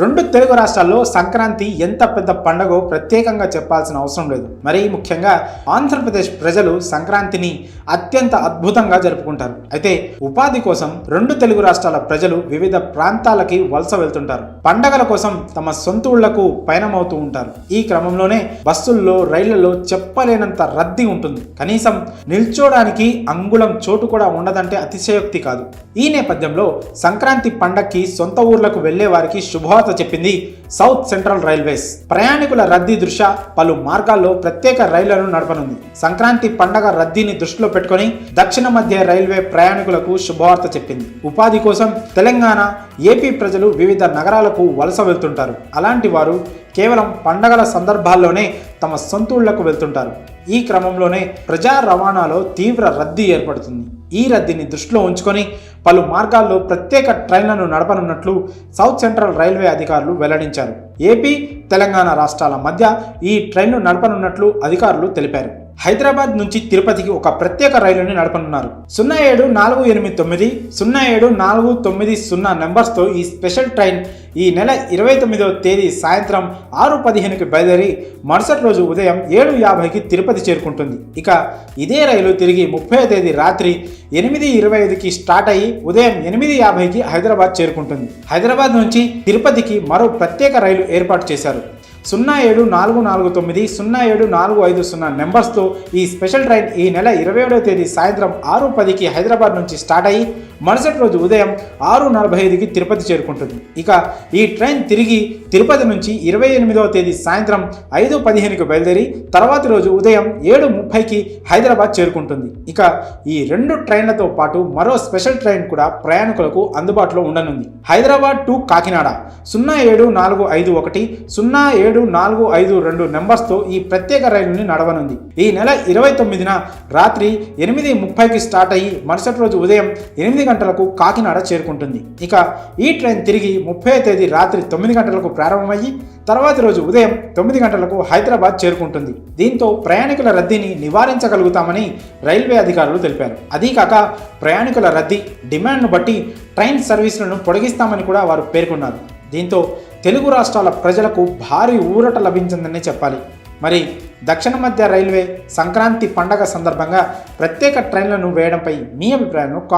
రెండు తెలుగు రాష్ట్రాల్లో సంక్రాంతి ఎంత పెద్ద పండగో ప్రత్యేకంగా చెప్పాల్సిన అవసరం లేదు. మరీ ముఖ్యంగా ఆంధ్రప్రదేశ్ ప్రజలు సంక్రాంతిని అత్యంత అద్భుతంగా జరుపుకుంటారు. అయితే ఉపాధి కోసం రెండు తెలుగు రాష్ట్రాల ప్రజలు వివిధ ప్రాంతాలకి వలస వెళ్తుంటారు. పండగల కోసం తమ సొంత ఊళ్ళకు పయనమవుతూ ఉంటారు. ఈ క్రమంలోనే బస్సుల్లో రైళ్ళలో చెప్పలేనంత రద్దీ ఉంటుంది. కనీసం నిల్చోడానికి అంగుళం చోటు కూడా ఉండదంటే అతిశయోక్తి కాదు. ఈ నేపథ్యంలో సంక్రాంతి పండక్కి సొంత ఊర్లకు వెళ్ళే వారికి శుభవార్త చెప్పింది సౌత్ సెంట్రల్ రైల్వేస్. ప్రయాణికుల రద్దీ దృష్ట్యా పలు మార్గాల్లో ప్రత్యేక రైళ్ళను నడపనుంది. సంక్రాంతి పండగ రద్దీని దృష్టిలో పెట్టుకొని దక్షిణ మధ్య రైల్వే ప్రయాణికులకు శుభవార్త చెప్పింది. ఉపాధి కోసం తెలంగాణ ఏపీ ప్రజలు వివిధ నగరాలకు వలస వెళ్తుంటారు. అలాంటి వారు కేవలం పండగల సందర్భాల్లోనే తమ సొంతూళ్ళకు వెళ్తుంటారు. ఈ క్రమంలోనే ప్రజా రవాణాలో తీవ్ర రద్దీ ఏర్పడుతుంది. ఈ రద్దీని దృష్టిలో ఉంచుకొని పలు మార్గాల్లో ప్రత్యేక ట్రైన్లను నడపనున్నట్లు సౌత్ సెంట్రల్ రైల్వే అధికారులు వెల్లడించారు. ఏపీ తెలంగాణ రాష్ట్రాల మధ్య ఈ ట్రైన్ను నడపనున్నట్లు అధికారులు తెలిపారు. హైదరాబాద్ నుంచి తిరుపతికి ఒక ప్రత్యేక రైలుని నడపనున్నారు. సున్నా ఏడు నాలుగు ఎనిమిది తొమ్మిది సున్నా ఏడు నాలుగు తొమ్మిది సున్నా నెంబర్స్తో ఈ స్పెషల్ ట్రైన్ ఈ నెల ఇరవై తొమ్మిదవ తేదీ సాయంత్రం ఆరు పదిహేనుకి బయలుదేరి మరుసటి రోజు ఉదయం ఏడు యాభైకి తిరుపతి చేరుకుంటుంది. ఇక ఇదే రైలు తిరిగి ముప్పై తేదీ రాత్రి ఎనిమిది ఇరవై ఐదుకి స్టార్ట్ అయ్యి ఉదయం ఎనిమిది యాభైకి హైదరాబాద్ చేరుకుంటుంది. హైదరాబాద్ నుంచి తిరుపతికి మరో ప్రత్యేక రైలు ఏర్పాటు చేశారు. సున్నా ఏడు నాలుగు నాలుగు తొమ్మిది సున్నా ఏడు నాలుగు ఐదు సున్నా నెంబర్స్తో ఈ స్పెషల్ ట్రైన్ ఈ నెల ఇరవై ఏడవ తేదీ సాయంత్రం ఆరు పదికి హైదరాబాద్ నుంచి స్టార్ట్ అయ్యి మరుసటి రోజు ఉదయం ఆరు నలభై ఐదుకి తిరుపతి చేరుకుంటుంది. ఇక ఈ ట్రైన్ తిరిగి తిరుపతి నుంచి ఇరవై ఎనిమిదవ తేదీ సాయంత్రం ఐదు పదిహేనుకి బయలుదేరి తర్వాతి రోజు ఉదయం ఏడు ముప్పైకి హైదరాబాద్ చేరుకుంటుంది. ఇక ఈ రెండు ట్రైన్లతో పాటు మరో స్పెషల్ ట్రైన్ కూడా ప్రయాణికులకు అందుబాటులో ఉండనుంది. హైదరాబాద్ టు కాకినాడ సున్నా ఏడు నాలుగు ఐదు ఒకటి సున్నా ఏడు నాలుగు ఐదు రెండు నెంబర్స్తో ఈ ప్రత్యేక రైలుని నడవనుంది. ఈ నెల ఇరవై తొమ్మిదిన రాత్రి ఎనిమిది ముప్పైకి స్టార్ట్ అయ్యి మరుసటి రోజు ఉదయం ఎనిమిది గంటలకు కాకినాడ చేరుకుంటుంది. ఇక ఈ ట్రైన్ తిరిగి ముప్పై తేదీ రాత్రి తొమ్మిది గంటలకు ప్రారంభమయ్యి తర్వాతి రోజు ఉదయం తొమ్మిది గంటలకు హైదరాబాద్ చేరుకుంటుంది. దీంతో ప్రయాణికుల రద్దీని నివారించగలుగుతామని రైల్వే అధికారులు తెలిపారు. అదీకాక ప్రయాణికుల రద్దీ డిమాండ్ను బట్టి ట్రైన్ సర్వీసులను పొడిగిస్తామని కూడా వారు పేర్కొన్నారు. దీంతో తెలుగు రాష్ట్రాల ప్రజలకు భారీ ఊరట లభించిందని చెప్పాలి. మరి దక్షిణ మధ్య రైల్వే సంక్రాంతి పండగ సందర్భంగా ప్రత్యేక ట్రైన్లను వేయడంపై మీ అభిప్రాయాలను కామెంట్